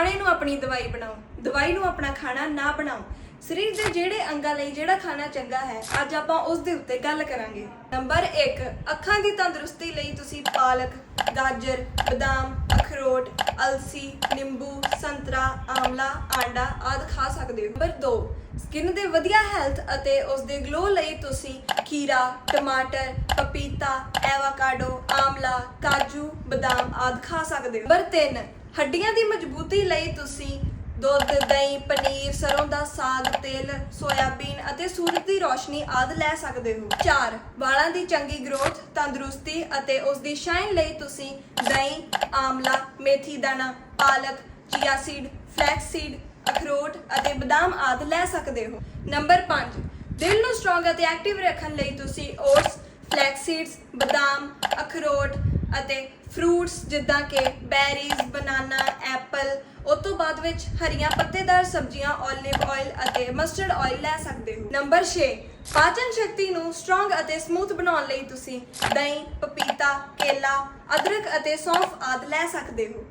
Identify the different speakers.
Speaker 1: ਖਾਣੇ ਨੂੰ ਆਪਣੀ ਦਵਾਈ ਬਣਾਓ, ਦਵਾਈ ਨੂੰ ਆਪਣਾ ਖਾਣਾ ਨਾ ਬਣਾਓ। ਸਰੀਰ ਦੇ ਜਿਹੜੇ ਅੰਗਾਂ ਲਈ ਜਿਹੜਾ ਖਾਣਾ ਚੰਗਾ ਹੈ, ਅੱਜ ਆਪਾਂ ਉਸ ਦੇ ਉੱਤੇ ਗੱਲ ਕਰਾਂਗੇ। ਨੰਬਰ 1 ਅੱਖਾਂ ਦੀ ਤੰਦਰੁਸਤੀ ਲਈ ਤੁਸੀਂ ਪਾਲਕ, ਗਾਜਰ, ਬਦਾਮ, ਅਖਰੋਟ, ਅਲਸੀ, ਨਿੰਬੂ, ਸੰਤਰਾ, ਆਮਲਾ, ਆਂਡਾ ਆਦਿ ਖਾ ਸਕਦੇ ਹੋ। ਨੰਬਰ 2 ਸਕਿਨ ਦੇ ਵਧੀਆ ਹੈਲਥ ਅਤੇ ਉਸ ਦੇ ਗਲੋ ਲਈ ਤੁਸੀਂ ਖੀਰਾ, ਟਮਾਟਰ, ਪਪੀਤਾ, ਐਵਾਕਾਡੋ, ਆਮਲਾ, ਕਾਜੂ, ਬਦਾਮ ਆਦਿ ਖਾ ਸਕਦੇ ਹੋ। ਨੰਬਰ 3 ਹੱਡੀਆਂ ਦੀ ਮਜ਼ਬੂਤੀ ਲਈ ਤੁਸੀਂ ਦੁੱਧ, ਦਹੀਂ, ਪਨੀਰ, ਸਰੋਂ ਦਾ ਸਾਗ, ਤੇਲ, ਸੋਇਆਬੀਨ ਅਤੇ ਸੂਰਜ ਦੀ ਰੋਸ਼ਨੀ ਆਦਿ ਲੈ ਸਕਦੇ ਹੋ। 4 ਵਾਲਾਂ ਦੀ ਚੰਗੀ ਗਰੋਥ, ਤੰਦਰੁਸਤੀ ਅਤੇ ਉਸ ਦੀ ਸ਼ਾਈਨ ਲਈ ਤੁਸੀਂ ਦਹੀਂ, ਆਮਲਾ, ਮੇਥੀ ਦਾਣਾ, ਪਾਲਕ, ਚੀਆ ਸੀਡ ਫਲੈਕਸ ਸੀਡ ਅਖਰੋਟ ਅਤੇ ਬਦਾਮ ਆਦਿ ਲੈ ਸਕਦੇ ਹੋ। ਨੰਬਰ 5 ਦਿਲ ਨੂੰ ਸਟਰੋਂਗ ਅਤੇ ਐਕਟਿਵ ਰੱਖਣ ਲਈ ਤੁਸੀਂ ਓਟਸ ਫਲੈਕਸ ਸੀਡਸ ਬਦਾਮ, ਅਖਰੋਟ ਅਤੇ ਫਰੂਟਸ ਜਿੱਦਾਂ ਕਿ ਬੈਰੀਜ਼ ਬਨਾਨਾ ਐਪਲ ਉਸ ਤੋਂ ਬਾਅਦ ਵਿੱਚ ਹਰੀਆਂ ਪੱਤੇਦਾਰ ਸਬਜ਼ੀਆਂ 올ਿਵ ਆਇਲ ਅਤੇ ਮਸਟਰਡ ਆਇਲ ਲੈ ਸਕਦੇ ਹੋ। ਨੰਬਰ 6 ਪਾਚਨ ਸ਼ਕਤੀ ਨੂੰ ਸਟਰੋਂਗ ਅਤੇ ਸਮੂਥ ਬਣਾਉਣ ਲਈ ਤੁਸੀਂ ਦਹੀਂ, ਪਪੀਤਾ, ਕੇਲਾ, ਅਦਰਕ ਅਤੇ ਸੌਂਫ ਆਦਿ ਲੈ ਸਕਦੇ ਹੋ।